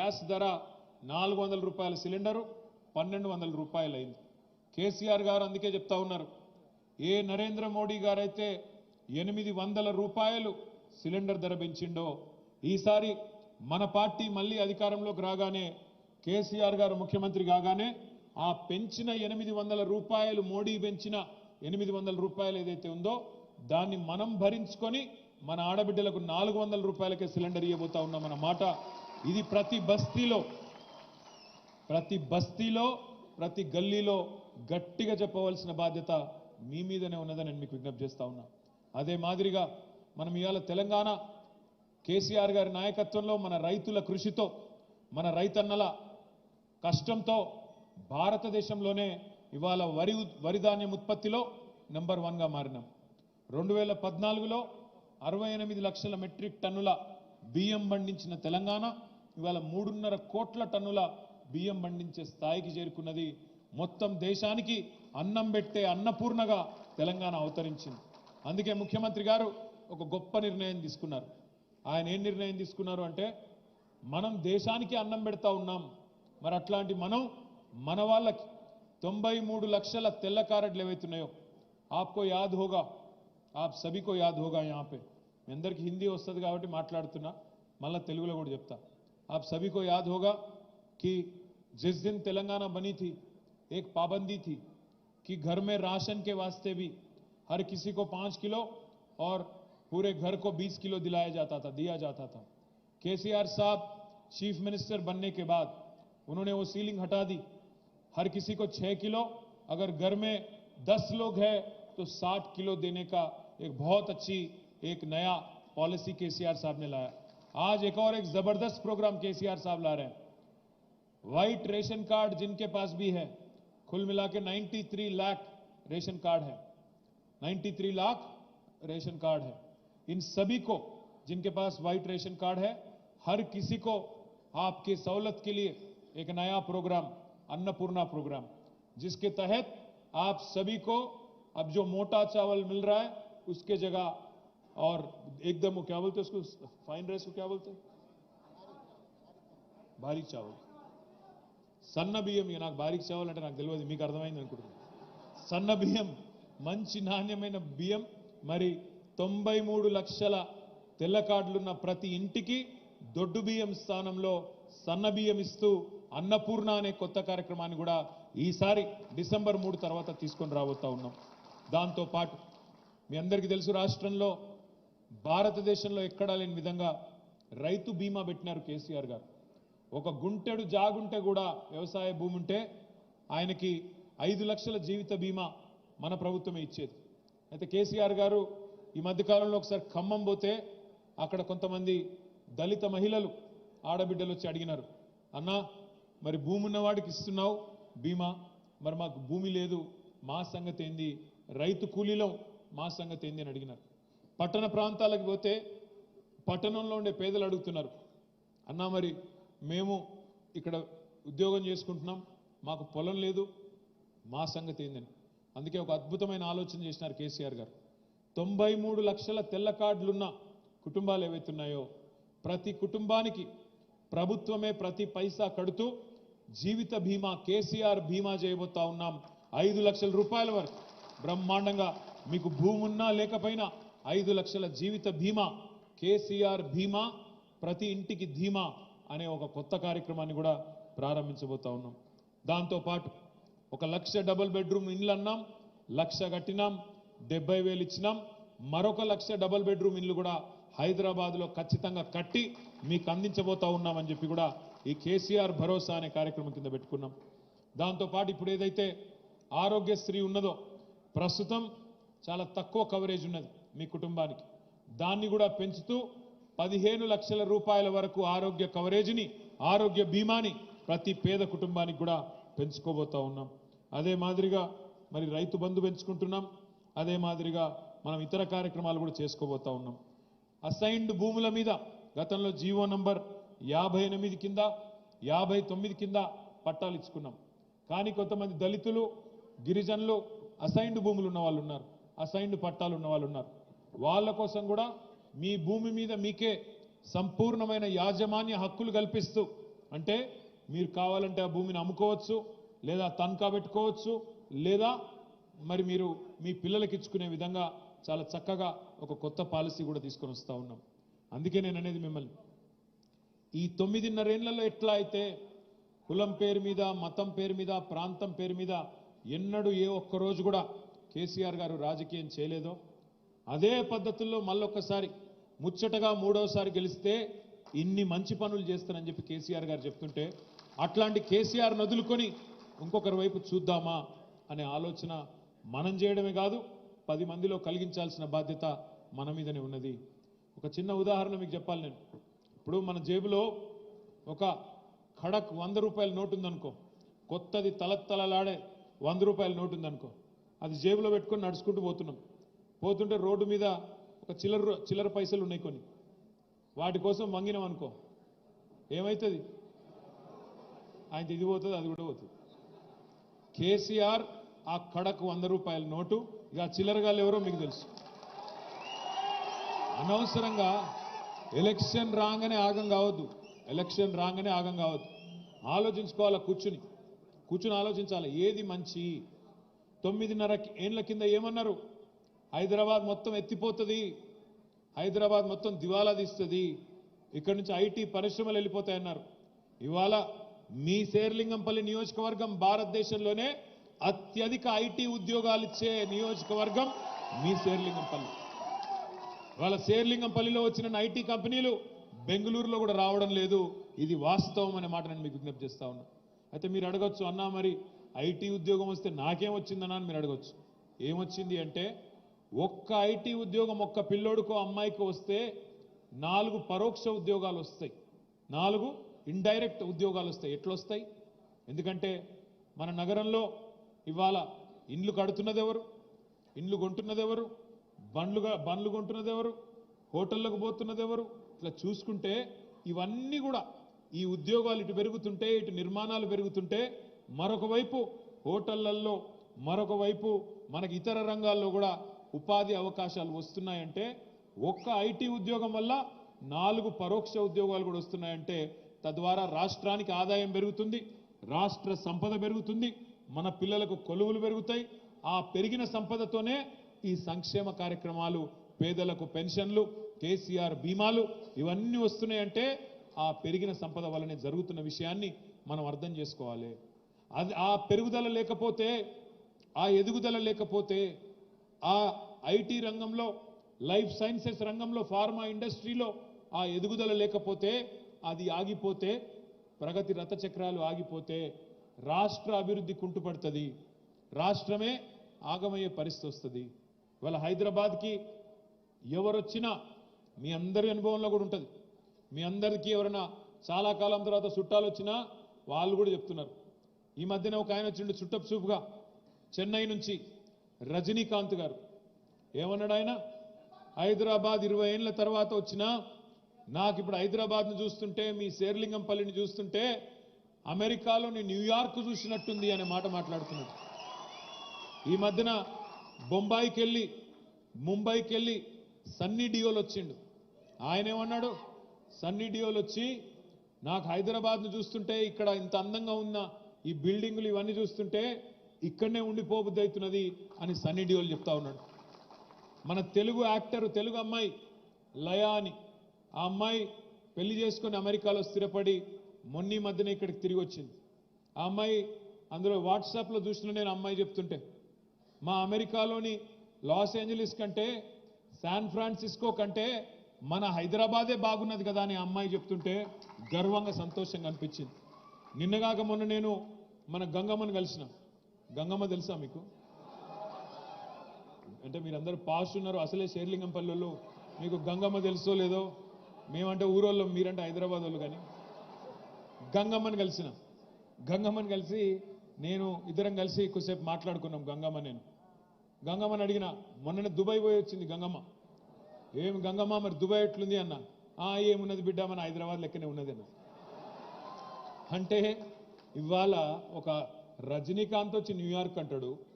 Gas ధర నాలుగు వందల రూపాయల సిలిండరు పన్నెండు వందల రూపాయలు అయింది కేసీఆర్ గారు అందుకే చెప్తా ఉన్నారు ఏ నరేంద్ర మోడీ గారైతే ఎనిమిది వందల రూపాయలు సిలిండర్ ధర పెంచిండో ఈసారి మన పార్టీ మళ్ళీ అధికారంలోకి రాగానే కేసీఆర్ గారు ముఖ్యమంత్రి కాగానే ఆ పెంచిన ఎనిమిది వందల రూపాయలు మోడీ పెంచిన ఎనిమిది వందల రూపాయలు ఏదైతే ఉందో దాన్ని మనం భరించుకొని మన ఆడబిడ్డలకు నాలుగు వందల రూపాయలకే సిలిండర్ ఇవ్వబోతా ఉన్నామన్న మాట ఇది ప్రతి బస్తీలో ప్రతి బస్తీలో ప్రతి గల్లీలో గట్టిగా చెప్పవలసిన బాధ్యత మీ మీదనే ఉన్నదని నేను మీకు విజ్ఞప్తి చేస్తా ఉన్నా. అదే మాదిరిగా మనం ఇవాళ తెలంగాణ కేసీఆర్ గారి నాయకత్వంలో మన రైతుల కృషితో మన రైతన్నల కష్టంతో భారతదేశంలోనే ఇవాళ వరి ఉత్- వరి ధాన్యం ఉత్పత్తిలో నెంబర్ వన్గా మారినాం. రెండు వేల పద్నాలుగులో అరవై ఎనిమిది లక్షల మెట్రిక్ టన్నుల బియ్యం పండించిన తెలంగాణ ఇవాళ మూడున్నర కోట్ల టన్నుల బియ్యం పండించే స్థాయికి చేరుకున్నది మొత్తం దేశానికి అన్నం పెట్టే అన్నపూర్ణగా తెలంగాణ అవతరించింది. అందుకే ముఖ్యమంత్రి గారు ఒక గొప్ప నిర్ణయం తీసుకున్నారు. ఆయన ఏం నిర్ణయం తీసుకున్నారు అంటే మనం దేశానికి అన్నం పెడతా ఉన్నాం. మరి అట్లాంటి మనం మన వాళ్ళకి తొంభై మూడు లక్షల తెల్ల కారెట్లు ఏవైతున్నాయో ఆప్కో యాద్ హోగా ఆప్ సభికో యాద్ హోగా యాపే మీ అందరికీ హిందీ వస్తుంది కాబట్టి మాట్లాడుతున్నా మళ్ళీ తెలుగులో కూడా చెప్తా. आप सभी को याद होगा कि जिस दिन तेलंगाना बनी थी, एक पाबंदी थी कि घर में राशन के वास्ते भी हर किसी को पाँच किलो और पूरे घर को बीस किलो दिलाया जाता था, दिया जाता था। केसीआर साहब चीफ मिनिस्टर बनने के बाद उन्होंने वो सीलिंग हटा दी। हर किसी को छह किलो, अगर घर में दस लोग हैं तो साठ किलो देने का एक बहुत अच्छी, एक नया पॉलिसी केसीआर साहब ने लाया। आज एक और एक ज़बरदस्त प्रोग्राम केसीआर साहब ला रहे हैं। व्हाइट रेशन कार्ड जिनके पास भी है, कुल मिला के 93 लाख रेशन कार्ड है। 93 लाख रेशन कार्ड है। इन सभी को जिनके पास व्हाइट रेशन कार्ड है, हर किसी को आपकी सहूलत के लिए एक नया प्रोग्राम, अन्नपूर्णा प्रोग्राम, जिसके तहत आप सभी को, अब जो मोटा चावल मिल रहा है, उसके जगह और एकदम वो क्या बोलते हैं उसको फाइन राइस को क्या बोलते हैं भारी चावल సన్న బియ్యం ఇక నాకు బారీక్ చావాలంటే నాకు తెలియదు మీకు అర్థమైంది అనుకుంటున్నాను సన్న బియ్యం మంచి నాణ్యమైన బియ్యం మరి తొంభై మూడు లక్షల తెల్ల కార్డులున్న ప్రతి ఇంటికి దొడ్డు బియ్యం స్థానంలో సన్న బియ్యం ఇస్తూ అన్నపూర్ణ అనే కొత్త కార్యక్రమాన్ని కూడా ఈసారి డిసెంబర్ మూడు తర్వాత తీసుకొని రాబోతా ఉన్నాం దాంతో పాటు మీ అందరికీ తెలుసు రాష్ట్రంలో భారతదేశంలో ఎక్కడా లేని విధంగా రైతు బీమా పెట్టినారు కేసీఆర్ గారు. ఒక గుంటెడు జాగుంటే కూడా వ్యవసాయ భూమి ఉంటే ఆయనకి ఐదు లక్షల జీవిత బీమా మన ప్రభుత్వమే ఇచ్చేది. అయితే కేసీఆర్ గారు ఈ మధ్యకాలంలో ఒకసారి ఖమ్మం పోతే అక్కడ కొంతమంది దళిత మహిళలు ఆడబిడ్డలు వచ్చి అడిగినారు అన్నా మరి భూమి ఉన్నవాడికి ఇస్తున్నావు బీమా? మరి మాకు భూమి లేదు మా సంగతి ఏంది? రైతు కూలీలో మా సంగతి ఏంది? అని అడిగినారు. పట్టణ ప్రాంతాలకు పోతే పట్టణంలో ఉండే పేదలు అడుగుతున్నారు అన్నా మరి మేము ఇక్కడ ఉద్యోగం చేసుకుంటున్నాం మాకు పొలం లేదు మా సంగతి ఏందని. అందుకే ఒక అద్భుతమైన ఆలోచన చేసినారు కేసీఆర్ గారు. తొంభై మూడు లక్షల తెల్ల కార్డులున్న కుటుంబాలు ఏవైతున్నాయో ప్రతి కుటుంబానికి ప్రభుత్వమే ప్రతి పైసా కడుతూ జీవిత బీమా కేసీఆర్ బీమా చేయబోతా ఉన్నాం. ఐదు లక్షల రూపాయల వరకు బ్రహ్మాండంగా మీకు భూమి ఉన్నా లేకపోయినా ఐదు లక్షల జీవిత బీమా కేసీఆర్ బీమా ప్రతి ఇంటికి ధీమా అనే ఒక కొత్త కార్యక్రమాన్ని కూడా ప్రారంభించబోతా ఉన్నాం. దాంతోపాటు ఒక లక్ష డబుల్ బెడ్రూమ్ ఇండ్లు అన్నాం లక్ష కట్టినాం డెబ్బై వేలు ఇచ్చినాం మరొక లక్ష డబుల్ బెడ్రూమ్ ఇండ్లు కూడా హైదరాబాద్లో ఖచ్చితంగా కట్టి మీకు అందించబోతా ఉన్నామని చెప్పి కూడా ఈ కేసీఆర్ భరోసా అనే కార్యక్రమం కింద పెట్టుకున్నాం. దాంతోపాటు ఇప్పుడు ఏదైతే ఆరోగ్యశ్రీ ఉన్నదో ప్రస్తుతం చాలా తక్కువ కవరేజ్ ఉన్నది. మీ కుటుంబానికి. దాన్ని కూడా పెంచుతూ పదిహేను లక్షల రూపాయల వరకు ఆరోగ్య కవరేజీని ఆరోగ్య బీమాని ప్రతి పేద కుటుంబానికి కూడా పెంచుకోబోతా ఉన్నాం. అదే మాదిరిగా మరి రైతు బంధు పెంచుకుంటున్నాం. అదే మాదిరిగా మనం ఇతర కార్యక్రమాలు కూడా చేసుకోబోతా ఉన్నాం. అసైన్డ్ భూముల మీద గతంలో జీవో నంబర్ యాభై ఎనిమిది కింద యాభై తొమ్మిది కింద పట్టాలు ఇచ్చుకున్నాం. కానీ కొంతమంది దళితులు గిరిజనులు అసైన్డ్ భూములు ఉన్న వాళ్ళు ఉన్నారు. అసైన్డ్ పట్టాలు ఉన్న వాళ్ళు ఉన్నారు. వాళ్ళ కోసం కూడా మీ భూమి మీద మీకే సంపూర్ణమైన యాజమాన్య హక్కులు కల్పిస్తూ అంటే మీరు కావాలంటే ఆ భూమిని అమ్ముకోవచ్చు లేదా తనఖా పెట్టుకోవచ్చు లేదా మరి మీరు మీ పిల్లలకి ఇచ్చుకునే విధంగా చాలా చక్కగా ఒక కొత్త పాలసీ కూడా తీసుకొని వస్తూ ఉన్నాం. అందుకే నేను అనేది మిమ్మల్ని ఈ తొమ్మిదిన్నరేళ్ళలో ఎట్లా అయితే కులం పేరు మీద మతం పేరు మీద ప్రాంతం పేరు మీద ఎన్నడూ ఏ ఒక్క రోజు కూడా కేసీఆర్ గారు రాజకీయం చేయలేదో అదే పద్ధతుల్లో మళ్ళొక్కసారి ముచ్చటగా మూడోసారి గెలిస్తే ఇన్ని మంచి పనులు చేస్తానని చెప్పి కేసీఆర్ గారు చెప్తుంటే అట్లాంటి కేసీఆర్ నదులుకొని ఇంకొకరి వైపు చూద్దామా అనే ఆలోచన మనం చేయడమే కాదు పది మందిలో కలిగించాల్సిన బాధ్యత మన మీదనే ఉన్నది. ఒక చిన్న ఉదాహరణ మీకు చెప్పాలి నేను. ఇప్పుడు మన జేబులో ఒక ఖడక్ వంద రూపాయల నోటు ఉందనుకో కొత్తది తలతలలాడే వంద రూపాయల నోటు ఉందనుకో అది జేబులో పెట్టుకొని నడుచుకుంటూ పోతున్నాం. పోతుంటే రోడ్డు మీద ఒక చిల్లర చిల్లర పైసలు ఉన్నాయి కొన్ని. వాటి కోసం మంగినాం అనుకో. ఏమవుతుంది ఆయన ఇది పోతుంది అది కూడా పోతుంది. కేసీఆర్ ఆ కడకు వంద రూపాయల నోటు ఇక చిల్లరగాళ్ళు ఎవరో మీకు తెలుసు. అనవసరంగా ఎలక్షన్ రాగానే ఆగం కావద్దు. ఎలక్షన్ రాగానే ఆగం కావద్దు. ఆలోచించుకోవాలా కూర్చుని? కూర్చుని ఆలోచించాలి? ఏది మంచి? తొమ్మిదిన్నర ఏండ్ల కింద ఏమన్నారు? హైదరాబాద్ మొత్తం ఎత్తిపోతుంది. హైదరాబాద్ మొత్తం దివాలా తీస్తుంది. ఇక్కడి నుంచి ఐటీ పరిశ్రమలు వెళ్ళిపోతాయన్నారు. ఇవాళ మీ శేర్లింగంపల్లి నియోజకవర్గం భారతదేశంలోనే అత్యధిక ఐటీ ఉద్యోగాలు ఇచ్చే నియోజకవర్గం మీ శేర్లింగంపల్లి. వాళ్ళ శేర్లింగంపల్లిలో వచ్చిన ఐటీ కంపెనీలు బెంగళూరులో కూడా రావడం లేదు. ఇది వాస్తవం అనే మాట నేను మీకు విజ్ఞప్తి చేస్తా ఉన్నా. అయితే మీరు అడగొచ్చు అన్నా మరి ఐటీ ఉద్యోగం వస్తే నాకేం వచ్చిందన్నా? అని మీరు అడగచ్చు. ఏమొచ్చింది అంటే ఒక్క ఐటీ ఉద్యోగం ఒక్క పిల్లోడికో అమ్మాయికో వస్తే నాలుగు పరోక్ష ఉద్యోగాలు వస్తాయి. నాలుగు ఇండైరెక్ట్ ఉద్యోగాలు వస్తాయి. ఎట్లొస్తాయి? ఎందుకంటే మన నగరంలో ఇవాళ ఇండ్లు కడుతున్నది ఎవరు ఇండ్లు కొంటున్నది ఎవరు బండ్లుగా బండ్లు కొంటున్నది ఎవరు హోటళ్ళకు పోతున్నది ఎవరు ఇట్లా చూసుకుంటే ఇవన్నీ కూడా ఈ ఉద్యోగాలు ఇటు పెరుగుతుంటే ఇటు నిర్మాణాలు పెరుగుతుంటే మరొక వైపు హోటళ్ళల్లో మరొక వైపు మనకి ఇతర రంగాల్లో కూడా ఉపాధి అవకాశాలు వస్తున్నాయంటే ఒక్క ఐటీ ఉద్యోగం వల్ల నాలుగు పరోక్ష ఉద్యోగాలు కూడా వస్తున్నాయంటే తద్వారా రాష్ట్రానికి ఆదాయం పెరుగుతుంది రాష్ట్ర సంపద పెరుగుతుంది మన పిల్లలకు కొలువులు పెరుగుతాయి. ఆ పెరిగిన సంపదతోనే ఈ సంక్షేమ కార్యక్రమాలు పేదలకు పెన్షన్లు కేసీఆర్ బీమాలు ఇవన్నీ వస్తున్నాయంటే ఆ పెరిగిన సంపద వల్లనే జరుగుతున్న విషయాన్ని మనం అర్థం చేసుకోవాలి. అది ఆ పెరుగుదల లేకపోతే ఆ ఎదుగుదల లేకపోతే ఆ ఐటీ రంగంలో లైఫ్ సైన్సెస్ రంగంలో ఫార్మా ఇండస్ట్రీలో ఆ ఎదుగుదల లేకపోతే అది ఆగిపోతే ప్రగతి రథచక్రాలు ఆగిపోతే రాష్ట్ర అభివృద్ధి కుంటుపడుతుంది. రాష్ట్రమే ఆగమయ్యే పరిస్థితి వస్తుంది. ఇవాళ హైదరాబాద్కి ఎవరొచ్చినా మీ అందరి అనుభవంలో కూడా ఉంటుంది. మీ అందరికీ ఎవరైనా చాలా కాలం తర్వాత చుట్టాలు వచ్చినా వాళ్ళు కూడా చెప్తున్నారు. ఈ మధ్యన ఒక ఆయన వచ్చిండు చుట్టపు చూపుగా చెన్నై నుంచి. రజనీకాంత్ గారు. ఏమన్నాడు ఆయన? హైదరాబాద్ ఇరవై ఏళ్ళ తర్వాత వచ్చినా నాకు ఇప్పుడు హైదరాబాద్ను చూస్తుంటే మీ శేర్లింగంపల్లిని చూస్తుంటే అమెరికాలోని న్యూయార్క్ చూసినట్టుంది అనే మాట మాట్లాడుతున్నాడు. ఈ మధ్యన బొంబాయికి వెళ్ళి ముంబైకి వెళ్ళి సన్నీ డియోలు వచ్చిండు. ఆయన ఏమన్నాడు? సన్నీ డియోలు వచ్చి నాకు హైదరాబాద్ను చూస్తుంటే ఇక్కడ ఇంత అందంగా ఉన్న ఈ బిల్డింగులు ఇవన్నీ చూస్తుంటే ఇక్కడనే ఉండిపోబుద్ది అవుతున్నది అని సన్నీ డియోల్ చెప్తా ఉన్నాడు. మన తెలుగు యాక్టర్ తెలుగు అమ్మాయి లయా అని ఆ అమ్మాయి పెళ్ళి చేసుకొని అమెరికాలో స్థిరపడి మొన్నీ మధ్యన ఇక్కడికి తిరిగి వచ్చింది. ఆ అమ్మాయి అందులో వాట్సాప్లో చూసిన నేను అమ్మాయి చెప్తుంటే మా అమెరికాలోని లాస్ ఏంజలీస్ కంటే శాన్ ఫ్రాన్సిస్కో కంటే మన హైదరాబాదే బాగున్నది కదా అని అమ్మాయి చెప్తుంటే గర్వంగా సంతోషంగా అనిపించింది. నిన్నగాక మొన్న నేను మన గంగమ్మని కలిసిన. గంగమ్మ తెలుసా మీకు? అంటే మీరందరూ పాస్ట్ ఉన్నారు అసలే షేర్లింగం పల్లెల్లో. మీకు గంగమ్మ తెలుసో లేదో? మేమంటే ఊరోళ్ళం మీరంటే హైదరాబాద్ వాళ్ళు కానీ. గంగమ్మని కలిసిన. గంగమ్మని కలిసి నేను ఇద్దరం కలిసి కొద్దిసేపు మాట్లాడుకున్నాం గంగమ్మ నేను. గంగమ్మని అడిగిన మొన్ననే దుబాయ్ పోయి వచ్చింది గంగమ్మ. ఏమి గంగమ్మ మరి దుబాయ్ ఎట్లుంది? అన్న. ఆ ఏమున్నది బిడ్డ మన హైదరాబాద్ లెక్కనే ఉన్నది అన్న. అంటే ఇవాళ ఒక రజనీకాంత్ వచ్చి న్యూయార్క్ అంటాడు.